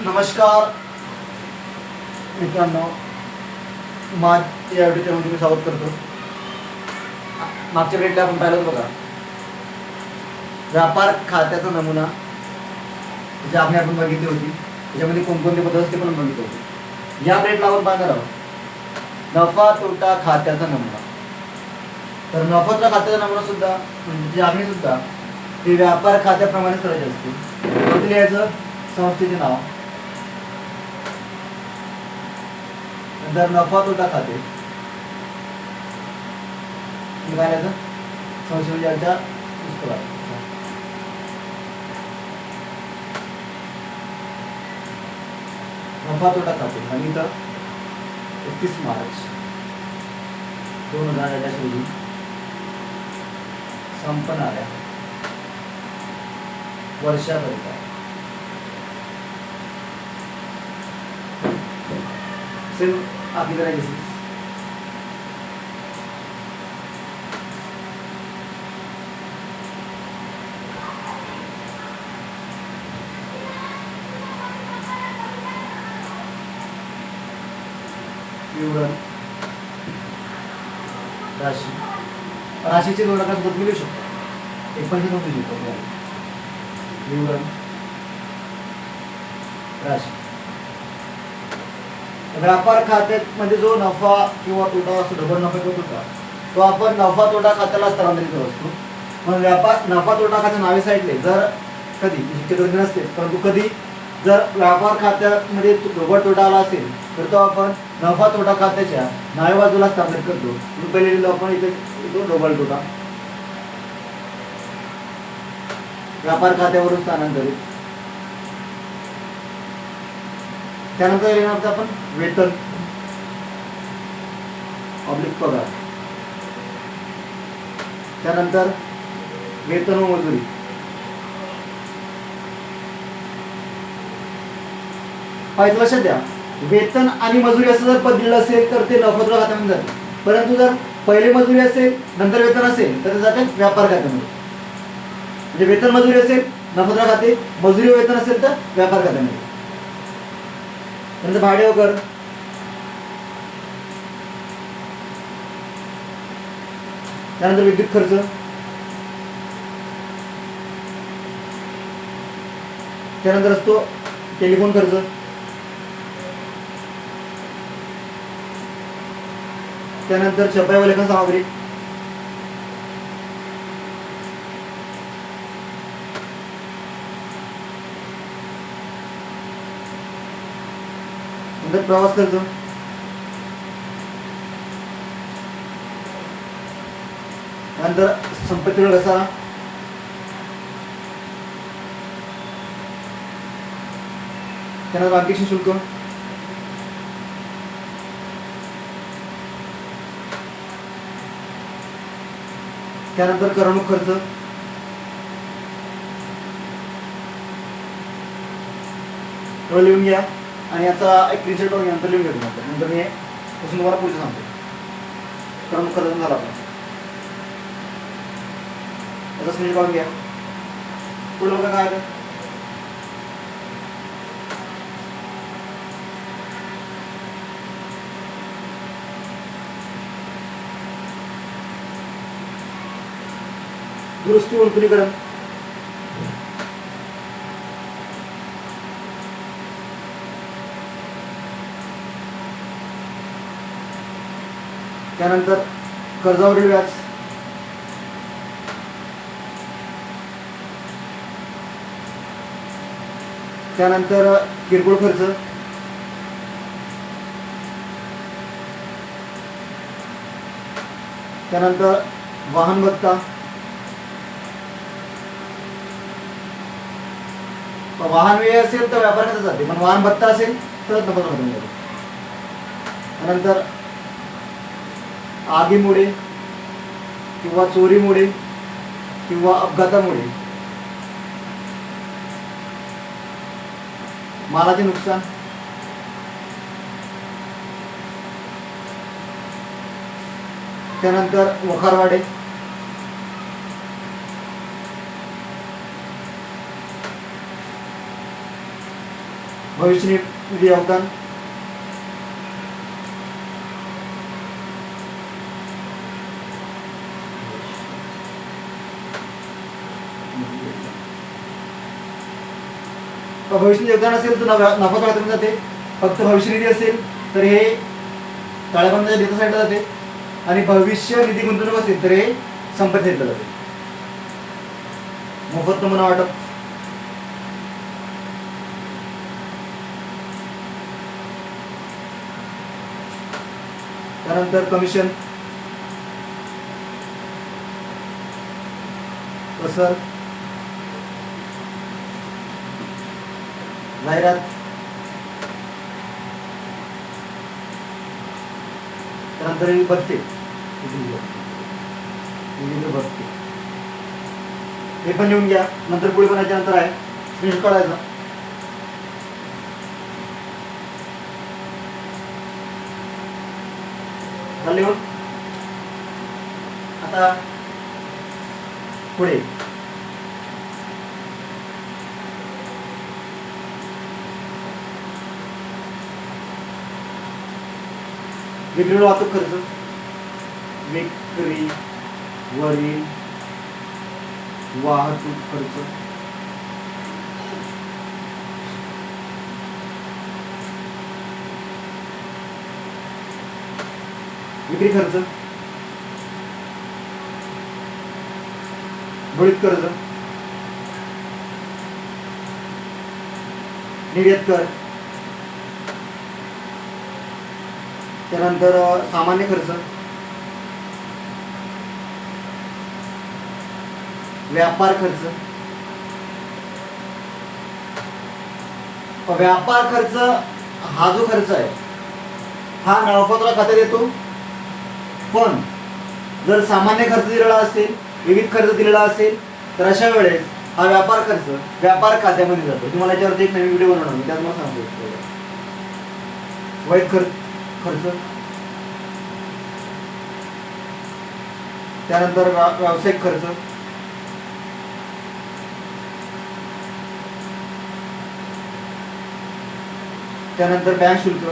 नमस्कार. मित्रांनो माझ या व्हिडिओ चॅनलमध्ये मी स्वागत करतो. मागच्या वेळेला आपण पाहिलं होतं बघा. व्यापार खात्याचा नमुना जे आम्ही आपण बघितली होती त्याच्यामध्ये कोणकोणते पद असते पण बघितले होते. या प्लेटला आपण पाहणार आहोत. नफा तोटा खात्याचा नमुना. तर नफा तोटा खात्याचा नमुना सुद्धा म्हणजे आम्ही सुद्धा ते व्यापार खात्याप्रमाणेच करायचे असते लिहायचं? संस्थेचे नाव. नंतर नफा तोटा खाते. हे काय लिहायचं संस्थे म्हणजे पुस्तकात. नफा तोटा खाते. आणि इथं एकतीस मार्च. दोन हजार अठरा रोजी संपणाऱ्या वर्षाकरिता. सेम आपली करायची विवरण राशी. राशीचे दोन प्रकार सुद्धा मिळू शकतो. एक पण दोन मिळू शकतो. विवरण राशी. व्यापार खात्यात म्हणजे जो नफा किंवा तोटा असतो डबल नफा किंवा तोटा तो आपण नफा तोटा खात्याला स्थलांतरित करत असतो. पण व्यापार नफा तोटा खात्या नावे साईडले जर कधी म्हणजे शक्यतो नसते परंतु कधी जर व्यापार खात्यामध्ये डोबल तोटा आला असेल तर तो आपण नफा तोटा खात्याच्या नावे बाजूला स्थापित करतो. पहिले लिहिलो आपण इथे येतो डोबल तोटा. व्यापार खात्यावरून स्थानांतरित. त्यानंतर येणार होतं आपण? वेतन. ऑब्लिक पगार. त्यानंतर वेतन व मजुरी. पाहिजे लक्षात द्या. वेतन आणि मजुरी असं जर पद दिलं असेल तर ते नफत्र खात्यामध्ये जाते. परंतु जर पहिले मजुरी असेल नंतर वेतन असेल तर ते जाते व्यापार खात्यामध्ये. म्हणजे वेतन मजुरी असेल नफत्र खाते. मजुरी वेतन असेल तर व्यापार खात्यामध्ये. नंतर भाडे कर. त्यानंतर विद्युत खर्च. त्यानंतर असतो टेलिफोन खर्च. त्यानंतर छपाई व लेखन सामग्री. नंतर प्रवास खर्च नंतर संपत्तीवर कसा त्यानंतर बाकीचे शुल्क। त्यानंतर करमणूक खर्च लिहून घ्या आणि याचा एक रिझल्ट करून घ्या नंतर लिहून घेतो नंतर. नंतर मी पासून तुम्हाला पुढचं सांगतो. करमणूक खर्च झाला आपण याचा स्क्रीनशॉट काढून घ्या. पुढे लोक काय आलं? दुरुस्ती वंतुनीकरण त्यानंतर कर्जावरील व्याज. त्यानंतर किरकोळ खर्च. त्यानंतर वाहन भत्ता. वाहन व्यय असेल तर व्यापार जाते पण वाहन भत्ता असेल तर नफा त्यानंतर आगीमुळे किंवा चोरीमुळे किंवा अपघातामुळे मालाचे नुकसान. त्यानंतर वखारवाडे. भविष्य निधी योगदान भविष्य योगदान असेल तर नफा नफा जाते. फक्त भविष्य निधी असेल तर हे ताळेबंदाच्या देता साईडला जाते. आणि भविष्य निधी गुंतवणूक असेल तर हे संपत्ती साईडला जाते. मोफत नमुना वाटप. त्यानंतर कमिशन तसं जाहिरात त्यानंतर हे भत्ते विविध हे पण लिहून घ्या. नंतर पुढे बनायच्या नंतर आहे. स्क्रीनशॉट काढायचा. लिहून? आता पुढे. विक्रीवर वाहतूक खर्च. विक्री वरील वाहतूक खर्च. विक्री खर्च. बुडीत कर्ज. निर्यात कर. त्यानंतर सामान्य खर्च. व्यापार खर्च. व्यापार खर्च हा जो खर्च आहे हा नळपत्रा खात्यात येतो. पण जर सामान्य खर्च दिलेला असेल विविध खर्च दिलेला असेल तर अशा वेळेस हा व्यापार खर्च व्यापार खात्यामध्ये जातो. तुम्हाला याच्यावरती एक नवीन व्हिडिओ बनवणार मी त्यात मला सांगतो. वैध खर्च. खर्च. त्यानंतर व्यावसायिक खर्च. त्यानंतर बँक शुल्क.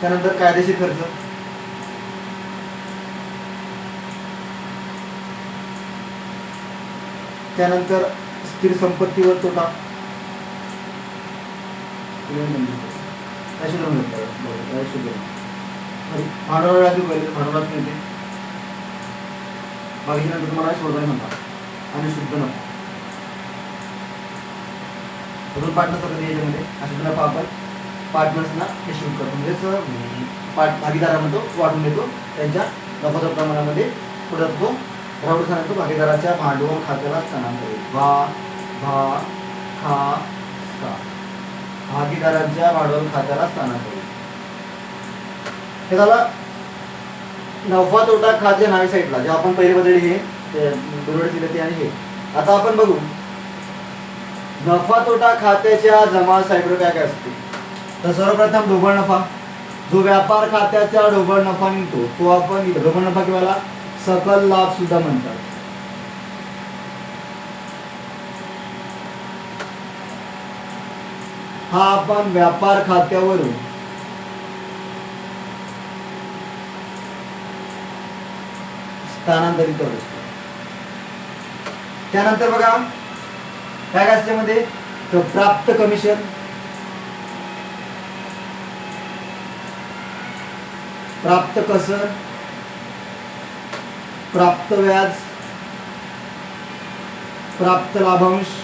त्यानंतर कायदेशीर खर्च. त्यानंतर स्थिर संपत्तीवर तोटा. भांडवल पहिले भांडवलाच मिळते बाकीच्या नंतर तुम्हाला शोधायला आणि शुद्ध नफा अजून पार्टनर्स याच्यामध्ये अशा तुला आपण पार्टनर्सना हे करतो म्हणजेच पार्ट भागीदारामध्ये वाढून वाटून देतो त्यांच्या नफाच्या प्रमाणामध्ये पुढे तो राहुल भागीदाराच्या भांडवल खात्याला स्थानांतरित भा भा खा का भागीदारांच्या भांडवल खात्याला स्थानांतरित. हे झाला नफा तोटा खाते नावे साईडला जे आपण पहिले बदलले हे ते दुर्वड दिले ते आणि हे. आता आपण बघू. नफा तोटा खात्याच्या जमा साईडवर काय काय असते तर सर्वप्रथम ढोबळ नफा. जो व्यापार खात्याचा ढोबळ नफा निघतो तो आपण ढोबळ नफा किंवा सकल लाभ सुद्धा म्हणतात. हा आपण व्यापार खात्यावरून. स्थानांतरित करू शकतो त्यानंतर बघा काय काय असते मध्ये तर प्राप्त कमिशन. प्राप्त कसर. प्राप्त व्याज. प्राप्त लाभांश.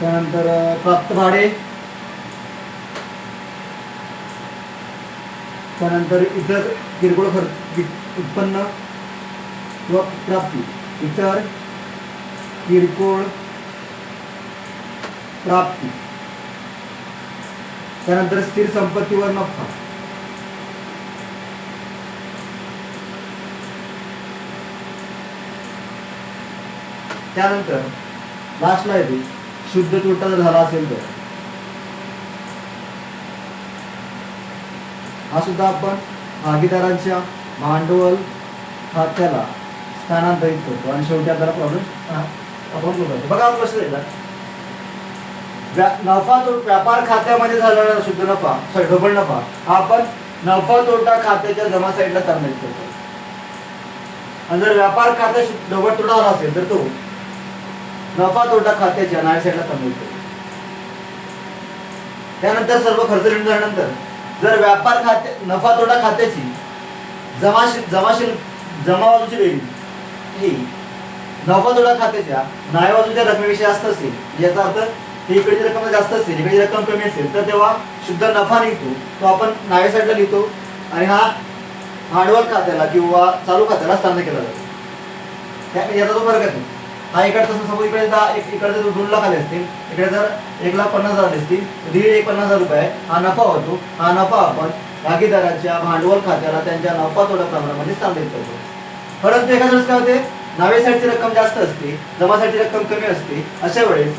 त्यानंतर प्राप्त भाडे. त्यानंतर इतर किरकोळ खर्च उत्पन्न किंवा प्राप्ती. इतर किरकोळ प्राप्ती. त्यानंतर स्थिर संपत्तीवर नफा. त्यानंतर लास्टला येते शुद्ध तोटा झाला असेल तर. हा सुद्धा आपण भागीदारांच्या भांडवल खात्याला स्थानांतरित करतो. आणि शेवटी आपल्याला प्रॉब्लेम आपण करतो बघा आपण कसं येतात नफा तो व्यापार खात्यामध्ये झालेला शुद्ध नफा सॉरी ढोबळ नफा हा आपण नफा तोटा खात्याच्या जमा साईडला स्थानांतरित करतो. आणि जर व्यापार खात्या शु- ढोबळ तोटा झाला असेल तर तो नफा तोटा खात्याच्या नाव्या साईडला स्थानांतरित त्यानंतर सर्व खर्च निघून झाल्यानंतर जर व्यापार खाते नफा तोटा खात्याची जमाशील जमाशील जमा बाजूची ही नफा तोटा खात्याच्या नाव्या बाजूच्या रकमेविषयी जास्त असेल याचा अर्थ ही इकडची रक्कम जास्त असेल इकडची रक्कम कमी असेल तर तेव्हा शुद्ध नफा निघतो तो आपण नाव्या साईडला लिहितो आणि हा भांडवल खात्याला किंवा चालू खात्याला स्थान केला जातो. त्या याचा तो फरक आहे. हा इकडचा समोर इकडे दहा एक इकडे जर दोन लाख आले असतील इकडे जर एक लाख पन्नास हजार आले असतील दीड एक पन्नास हजार रुपये हा नफा होतो. हा नफा आपण भागीदाराच्या भांडवल खात्याला त्यांच्या नफा थोड्या प्रमाणामध्ये स्थानांतरित करतो. परंतु एखाद्या वेळेस काय होते? नावेसाठी रक्कम जास्त असते जमासाठी रक्कम कमी असते अशा वेळेस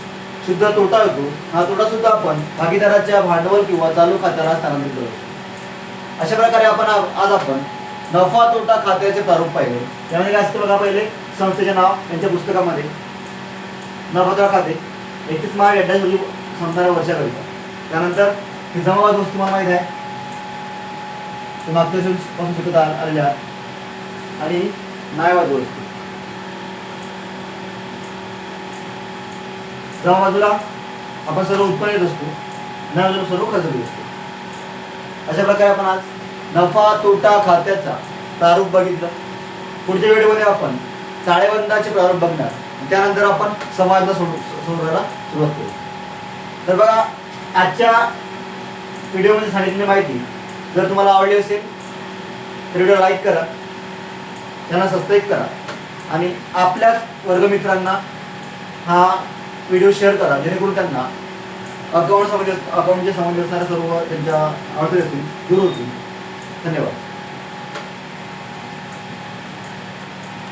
शुद्ध तोटा होतो. हा तोटा सुद्धा आपण भागीदाराच्या भांडवल किंवा चालू खात्याला स्थानांतरित करतो. अशा प्रकारे आपण आज आपण नफा तोटा खात्याचे प्रारूप पाहिले. त्यामध्ये काय असतं बघा पहिले? संस्थेचे नाव त्यांच्या पुस्तकामध्ये नफा खाते एकतीस मार्च अठ्ठावीस रोजी संपणाऱ्या वर्षाकरिता. त्यानंतर ही जमावाज वस्तू तुम्हाला माहीत आहे. मागच्या पासून शिकत आलेल्या आहेत. आणि न्यायवाद वस्तू. जमा बाजूला आपण सर्व उत्पन्न येत असतो न्याय सर्व खर्च देत असतो अशा प्रकारे आपण आज नफा तोटा खात्याचा प्रारूप बघितलं. पुढच्या व्हिडिओमध्ये आपण ताळेबंदाचे प्रारूप बघणार. त्यानंतर आपण समाजला सोडू सोडवायला सुरुवात करू. तर बघा आजच्या व्हिडिओमध्ये सांगितलेली माहिती जर तुम्हाला आवडली असेल तर व्हिडिओ लाईक करा त्यांना सबस्क्राईब करा आणि आपल्याच वर्गमित्रांना हा व्हिडिओ शेअर करा जेणेकरून त्यांना अकाउंट समज अकाउंटचे समज असणाऱ्या सर्व त्यांच्या अडचणी असतील दूर होतील. धन्यवाद.